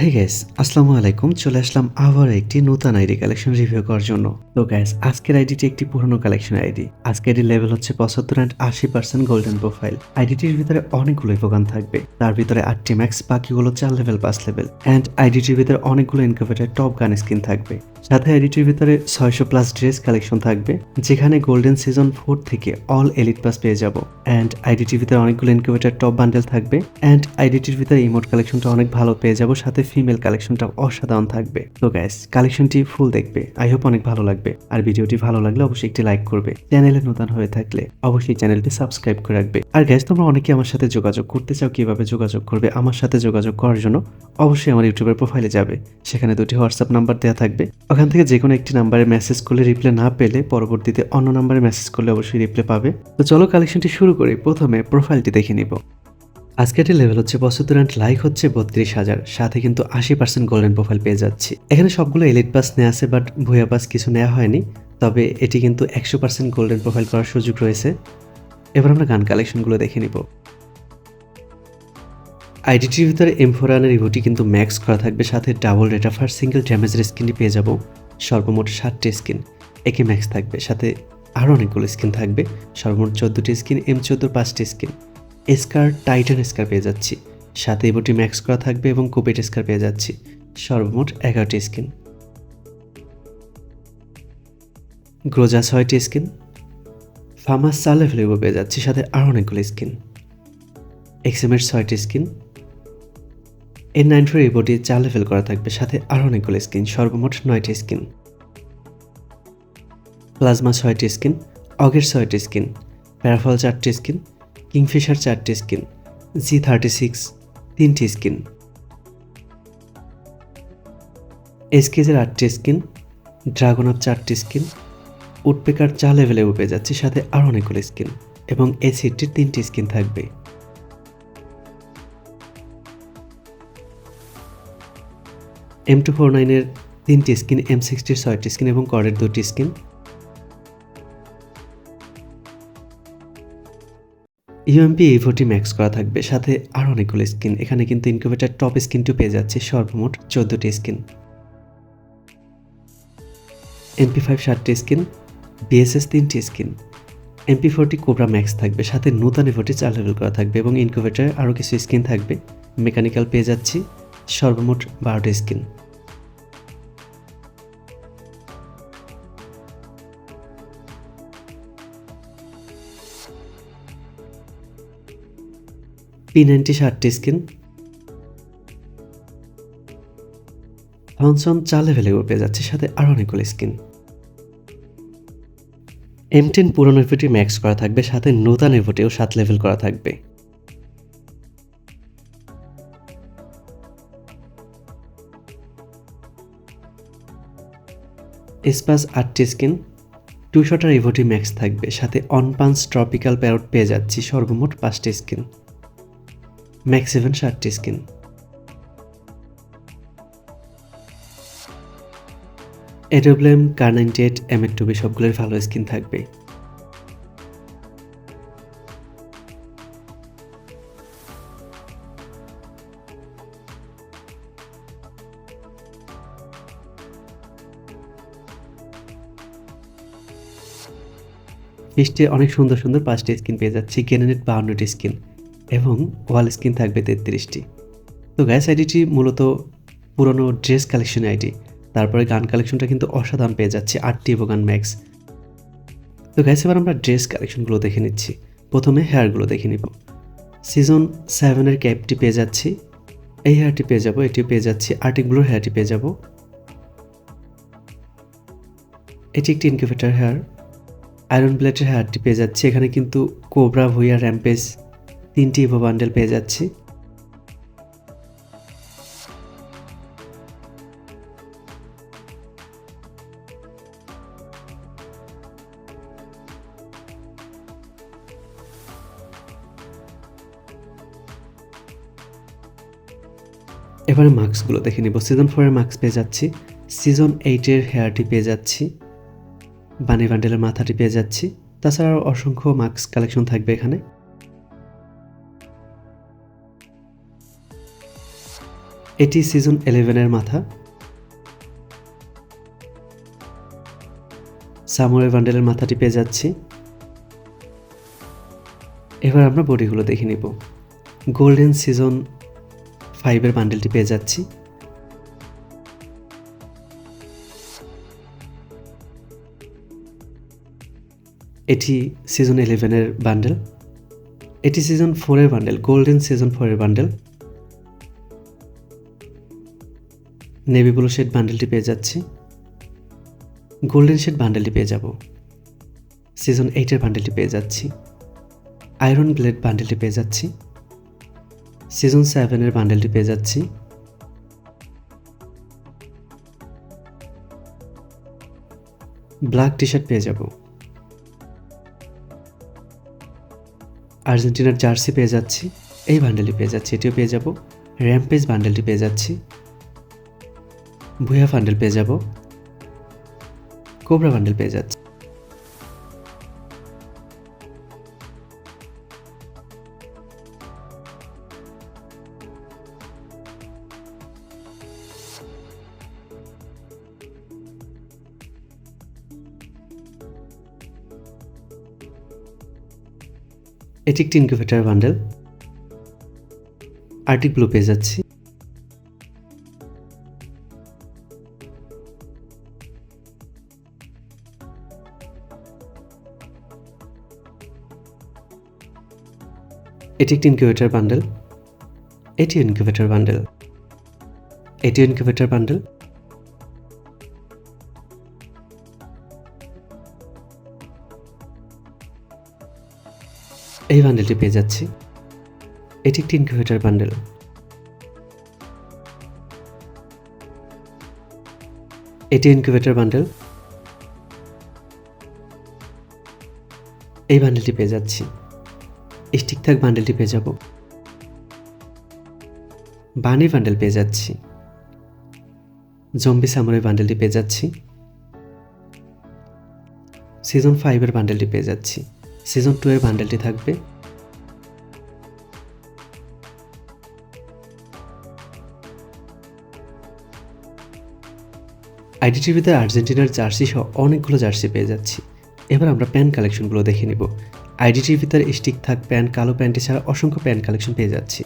হে gas আসসালামু আলাইকুম। চলে আসলাম আবার একটি নতুন আইডি কালেকশন রিভিউ করার জন্য। তো গ্যাস আজকের আইডিটি একটি পুরনো কালেকশন আইডি আজকের আইডি লেভেল হচ্ছে পঁচাত্তর অ্যান্ড আশি পার্সেন্ট গোল্ডেন প্রোফাইল আইডিটির ভিতরে অনেকগুলো ইভোগান থাকবে। তার ভিতরে আটটি ম্যাক্স বাকিগুলো চার লেভেল পাঁচ লেভেল অ্যান্ড আইডিটির ভিতরে অনেকগুলো ইনকিউবেটার টপ গান স্কিন থাকবে। সাথে আইডিটির ভিতরে ছয়শো প্লাস ড্রেস কালেকশন থাকবে। যেখানে গোল্ডেন সিজন ফোর থেকে অল এলিট পাস পেয়ে যাব। অ্যান্ড আইডিটির ভিতরে অনেকগুলো ইনকিউবেটার টপ বান্ডেল থাকবে। অ্যান্ড আইডিটির ভিতরে ইমোট কালেকশনটা অনেক ভালো পেয়ে যাব। সাথে ফিমেল কালেকশনটা অসাধারণ থাকবে। তো গ্যাস কালেকশনটি ফুল দেখবে। আই হোপ অনেক ভালো লাগবে। আর ভিডিওটি ভালো লাগলে অবশ্যই একটি লাইক করবে। চ্যানেলে নতুন হয়ে থাকলে অবশ্যই চ্যানেলটি সাবস্ক্রাইব করে রাখবে। আর গ্যাস তোমরা অনেকে আমার সাথে যোগাযোগ করতে চাও, কীভাবে যোগাযোগ করবে, আমার সাথে যোগাযোগ করার জন্য, অবশ্যই আমার ইউটিউবের প্রোফাইলে যাবে। সেখানে দুটি হোয়াটসঅ্যাপ নাম্বার দেওয়া থাকবে। ওখান থেকে যে কোনো একটি নাম্বারে মেসেজ করলে রিপ্লাই না পেলে পরবর্তীতে অন্য নাম্বারে মেসেজ করলে অবশ্যই রিপ্লাই পাবে। তো চলো কালেকশনটি শুরু করি। প্রথমে প্রোফাইলটি দেখে নিব। আজকের লেভেল হচ্ছে পঁচাত্তর অ্যান্ড লাইক হচ্ছে বত্রিশ হাজার। সাথে কিন্তু আশি পার্সেন্ট গোল্ডেন প্রোফাইল পেয়ে যাচ্ছি। এখানে সবগুলো এলিট পাস নেওয়া আছে বাট ভুয়া পাস কিছু নেওয়া হয়নি। তবে এটি কিন্তু একশো পার্সেন্ট গোল্ডেন প্রোফাইল করার সুযোগ রয়েছে। এবার আমরা গান কালেকশনগুলো দেখে নিব। আইডিটির ভিতরে এমফোরানের রিভিউটি কিন্তু ম্যাক্স করা থাকবে। সাথে ডাবল রেট অফ আর সিঙ্গেল ড্যামেজের স্কিনটি পেয়ে যাব। সর্বমোট ষাটটি স্কিন একে ম্যাক্স থাকবে। সাথে আরও অনেকগুলো স্কিন থাকবে। সর্বমোট চোদ্দোটি স্কিন এম চোদ্দোর পাঁচটি স্কিন স্কার টাইটান স্কার পেয়ে যাচ্ছি। সাথে এবটি ম্যাক্স করা থাকবে এবং কোপেট স্কার পেয়ে যাচ্ছি। সর্বমোট এগারোটি স্কিন গ্রোজা ছয়টি স্কিন ফার্মাস চালে ফ্লেভার পেয়ে যাচ্ছি, সাথে আরও অনেকগুলো স্কিন এক্সএমের ছয়টি স্কিন এন নাইন ফোর এবটি চার লেভেল করা থাকবে, সাথে আরও অনেকগুলো স্কিন সর্বমোট নয়টি স্কিন প্লাজমা ছয়টি স্কিন অগের ছয়টি স্কিন প্যারাফল চারটি স্কিন কিংফিশার চারটি স্কিন, জি থার্টি সিক্স তিনটি স্কিন। এসকেজের আটটি স্কিন ড্রাগন আপ চারটি স্কিন, উডপেকার চা লেভেলে উঠে যাচ্ছে সাথে আরও অনেকগুলো স্কিন এবং এসিডটির তিনটি স্কিন থাকবে। এম টু ফোর নাইনের তিনটি স্কিন, এম সিক্সটির ছয়টি স্কিন এবং করের দুটি স্কিন। ইউএমপি ইভোটি ম্যাক্স করা থাকবে, সাথে আরও অনেকগুলো স্কিন এখানে কিন্তু ইনকিউবেটার টপ স্কিনটি পেয়ে যাচ্ছে, সর্বমোট চোদ্দোটি স্কিন এমপি ফাইভ ষাটটি স্কিন বিএসএস তিনটি skin MP forty cobra max থাকবে, সাথে নূতন ইভোটি চার লেভেল করা থাকবে এবং ইনকিউবেটারে আরও কিছু স্কিন থাকবে। মেকানিক্যাল পেয়ে যাচ্ছি, সর্বমোট বারোটি স্কিন পি নাইনটি ষাটটি স্কিন থনসন চার লেভেলে পেয়ে যাচ্ছে, সাথে আরও অনেকগুলো স্কিন এম টেন পুরনো এফোটি ম্যাক্স করা থাকবে, সাথে নতুন এফোটেও সাত লেভেল করা থাকবে। স্পাস আটটি স্কিন টু শটার ইভোটি ম্যাক্স থাকবে, সাথে অন ট্রপিক্যাল প্যারট পেয়ে যাচ্ছি, সর্বমোট পাঁচটি স্কিন ম্যাক্স সেভেন ষাটটি স্কিন নাইনটি এইট এম এর টুবি সবগুলোর ভালো স্কিন থাকবে। লিস্টে অনেক সুন্দর সুন্দর পাঁচটি স্কিন পেয়ে যাচ্ছি। কেনেনেট বাউন্নটি স্কিন এবং ওয়াল স্ক্রিন থাকবে তেত্রিশটি। তো গ্যাস আইডিটি মূলত পুরনো ড্রেস কালেকশন আইডি তারপরে গান কালেকশনটা কিন্তু অসাধারণ পেয়ে যাচ্ছে আটটি এবং গান ম্যাক্স তো গ্যাস এবার আমরা ড্রেস কালেকশনগুলো দেখে নিচ্ছি। প্রথমে হেয়ারগুলো দেখে নিব। সিজন সেভেনের ক্যাপটি পেয়ে যাচ্ছি। এই হেয়ারটি পেয়ে যাব, এটি পেয়ে যাচ্ছি আর্টিকগুলোর হেয়ারটি পেয়ে যাব। এটি একটি ইনকিউবেটার হেয়ার আয়রন ব্লেডের হেয়ারটি পেয়ে যাচ্ছি। এখানে কিন্তু কোবরা ভুইয়া র্যাম্পেজ তিনটি ইভো বান্ডেল পেয়ে যাচ্ছি। এবারে মার্কসগুলো দেখে নিব। সিজন ফোরের মার্কস পেয়ে যাচ্ছি। সিজন এইটের হেয়ারটি পেয়ে যাচ্ছি। বানি বান্ডেলের মাথাটি পেয়ে যাচ্ছি। তাছাড়াও অসংখ্য মার্কস কালেকশন থাকবে এখানে। এটি সিজন ইলেভেনের মাথা। সামুরাই বান্ডেলের মাথাটি পেয়ে যাচ্ছি। এবার আমরা বডিগুলো দেখে নিব। গোল্ডেন সিজন ফাইভের বান্ডেলটি পেয়ে যাচ্ছি। এটি সিজন ইলেভেনের বান্ডেল এটি সিজন ফোরের বান্ডেল গোল্ডেন সিজন ফোরের বান্ডেল নেভি ব্লু শেড বান্ডেলটি পেয়ে যাচ্ছি। গোল্ডেন শেড বান্ডেলটি পেয়ে যাব। সিজন এইটের বান্ডেলটি পেয়ে যাচ্ছি। আয়রন ব্লেড বান্ডেলটি পেয়ে যাচ্ছি। সিজন সেভেনের বান্ডেলটি পেয়ে যাচ্ছি। ব্ল্যাক টি শার্ট পেয়ে যাব। আর্জেন্টিনার জার্সি পেয়ে যাচ্ছি। এই বান্ডেলটি পেয়ে যাচ্ছি। এটিও পেয়ে যাব। র্যাম্পেজ বান্ডেলটি পেয়ে যাচ্ছি। ভুয়া বান্ডেল পেয়ে যাব। কোবরা বান্ডেল পেয়ে যাচ্ছি। এটি একটি ইনকিউবেটার বান্ডেল আর্টিক ব্লু পেয়ে যাচ্ছি। এটি একটি ইনকিউবেটার বান্ডেল এটি ইনকিউবেটার বান্ডেল এটি ইনকিউবেটার বান্ডেল এই বান্ডেলটি পেয়ে যাচ্ছি। এটি একটি ইনকিউবেটার বান্ডেল এটি ইনকিউবেটার বান্ডেল এই বান্ডেলটি পেয়ে যাচ্ছি। স্টিক থাক বান্ডেলটি পেয়ে যাব। বানি বান্ডেল পেয়ে যাচ্ছি। জম্বি সামরের বান্ডেলটি পেয়ে যাচ্ছি। সিজন ফাইভের বান্ডেলটি পেয়ে যাচ্ছি। সিজন টু এর বান্ডেলটি থাকবে। আইডি টিভিতে আর্জেন্টিনার জার্সি সহ অনেকগুলো জার্সি পেয়ে যাচ্ছি। এবার আমরা প্যান্ট কালেকশনগুলো দেখে নিব। আইডি টিভিতে স্টিক থাক, প্যান্ট, কালো প্যান্ট ছাড়া অসংখ্য প্যান্ট কালেকশন পেয়ে যাচ্ছি।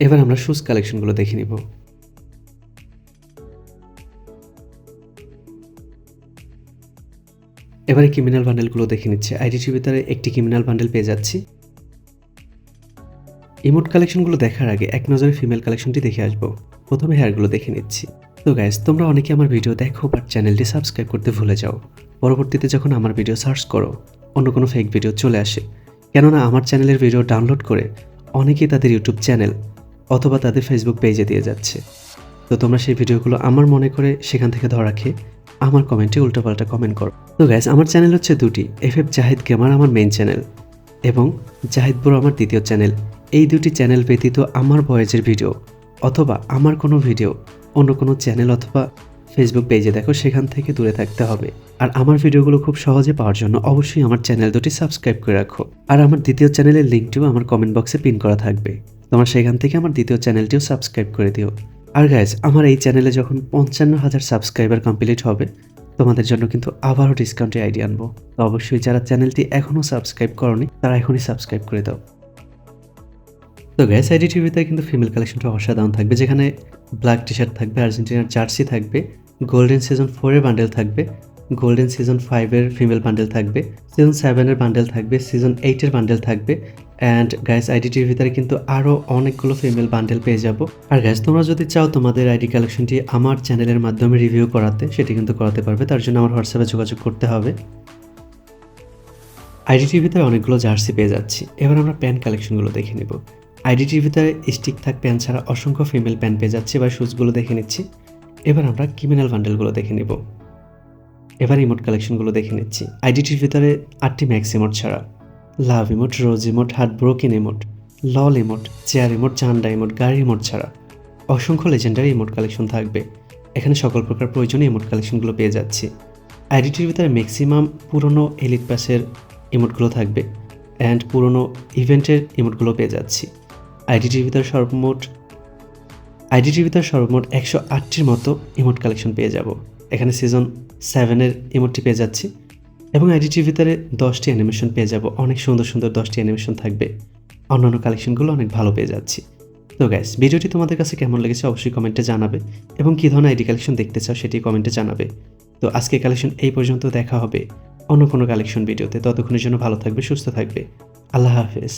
এবার আমরা শুজ কালেকশনগুলো দেখে নিব। এবারে ক্রিমিনাল বান্ডেলগুলো দেখে নিচ্ছে। আইডিটির ভিতরে একটি ক্রিমিনাল বান্ডেল পেয়ে যাচ্ছি। ইমোট কালেকশনগুলো দেখার আগে এক নজরে ফিমেল কালেকশনটি দেখে আসব। প্রথমে হেয়ারগুলো দেখে নিচ্ছি। তো গ্যাস তোমরা অনেকে আমার ভিডিও দেখো বাট চ্যানেলটি সাবস্ক্রাইব করতে ভুলে যাও। পরবর্তীতে যখন আমার ভিডিও সার্চ করো, অন্য কোনো ফেক ভিডিও চলে আসে। কেননা আমার চ্যানেলের ভিডিও ডাউনলোড করে অনেকেই তাদের ইউটিউব চ্যানেল অথবা তাদের ফেসবুক পেজে দিয়ে যাচ্ছে। তো তোমরা সেই ভিডিওগুলো আমার মনে করে সেখান থেকে ধরা খেয়ে আমার কমেন্টে উল্টোপাল্টা কমেন্ট করো। তো গ্যাস আমার চ্যানেল হচ্ছে দুটি এফ এফ জাহিদ গেমার আমার মেইন চ্যানেল এবং জাহিদ ব্রো আমার দ্বিতীয় চ্যানেল এই দুটি চ্যানেল ব্যতীত আমার ভয়েজের ভিডিও অথবা আমার কোনো ভিডিও অন্য কোনো চ্যানেল অথবা ফেসবুক পেজে দেখো, সেখান থেকে দূরে থাকতে হবে। আর আমার ভিডিওগুলো খুব সহজে পাওয়ার জন্য অবশ্যই আমার চ্যানেল দুটি সাবস্ক্রাইব করে রাখো। আর আমার দ্বিতীয় চ্যানেলের লিঙ্কটিও আমার কমেন্ট বক্সে পিন করা থাকবে। তোমরা সেখান থেকে আমার দ্বিতীয় চ্যানেলটিও সাবস্ক্রাইব করে দিও। আর গাইজ আমার এই চ্যানেলে যখন পঞ্চান্ন হাজার সাবস্ক্রাইবার কমপ্লিট হবে, তোমাদের জন্য কিন্তু আবারও ডিসকাউন্টের আইডিয়া আনব। তো অবশ্যই যারা চ্যানেলটি এখনও সাবস্ক্রাইব করনি, তারা এখনই সাবস্ক্রাইব করে দাও। তো গ্যাস আইডি টিভিতে কিন্তু ফিমেল কালেকশনটা অসাধারণ থাকবে। যেখানে ব্ল্যাক টি শার্ট থাকবে আর্জেন্টিনার জার্সি থাকবে গোল্ডেন সিজন ফোরের বান্ডেল থাকবে গোল্ডেন সিজন ফাইভের ফিমেল বান্ডেল থাকবে সিজন সেভেনের বান্ডেল থাকবে সিজন এইটের বান্ডেল থাকবে অ্যান্ড গ্যাস আইডি আইডিটির ভিতরে কিন্তু আরও অনেকগুলো ফিমেল বান্ডেল পেয়ে যাব। আর গ্যাস তোমরা যদি চাও তোমাদের আইডি কালেকশনটি আমার চ্যানেলের মাধ্যমে রিভিউ করাতে, সেটি কিন্তু করাতে পারবে। তার জন্য আমার হোয়াটসঅ্যাপে যোগাযোগ করতে হবে। আইডিটির ভিতরে অনেকগুলো জার্সি পেয়ে যাচ্ছি। এবার আমরা প্যান্ট কালেকশনগুলো দেখে নেব। আইডিটির ভিতরে স্টিক থাক প্যান্ট ছাড়া অসংখ্য ফিমেল প্যান্ট পেয়ে যাচ্ছে, এবার শুজগুলো দেখে নিচ্ছি। এবার আমরা ক্রিমিনাল বান্ডেলগুলো দেখে নেব। এবার ইমোট কালেকশনগুলো দেখে নিচ্ছি। আইডিটির ভিতরে আটটি ম্যাক্স ইমোট ছাড়া। Love emote rose emote heart broken emote LOL emote chair emote চান্ডা emote গাড়ি ইমোট ছাড়া। অসংখ্য লেজেন্ডারি ইমোট কালেকশন থাকবে। এখানে সকল প্রকার প্রয়োজনীয় ইমোট কালেকশনগুলো পেয়ে যাচ্ছি। আইডিটির ভিতরে ম্যাক্সিমাম পুরনো এলিট পাসের ইমোটগুলো থাকবে। অ্যান্ড পুরনো ইভেন্টের ইমোটগুলো পেয়ে যাচ্ছি। আইডিটির ভিতরে সর্বমোট আইডিটির ভিতরে সর্বমোট একশো আটটির মতো ইমোট কালেকশন পেয়ে যাব। এখানে সিজন সেভেনের ইমোটটি পেয়ে যাচ্ছি এবং আইডিটির ভিতরে দশটি অ্যানিমেশন পেয়ে যাব। অনেক সুন্দর সুন্দর দশটি অ্যানিমেশন থাকবে। অন্যান্য কালেকশনগুলো অনেক ভালো পেয়ে যাচ্ছি। তো গ্যাস ভিডিওটি তোমাদের কাছে কেমন লেগেছে অবশ্যই কমেন্টে জানাবে এবং কী ধরনের আইডি কালেকশন দেখতে চাও সেটি কমেন্টে জানাবে। তো আজকে কালেকশন এই পর্যন্ত, দেখা হবে অন্য কোনো কালেকশন ভিডিওতে ততক্ষণের জন্য ভালো থাকবে, সুস্থ থাকবে। আল্লাহ হাফেজ।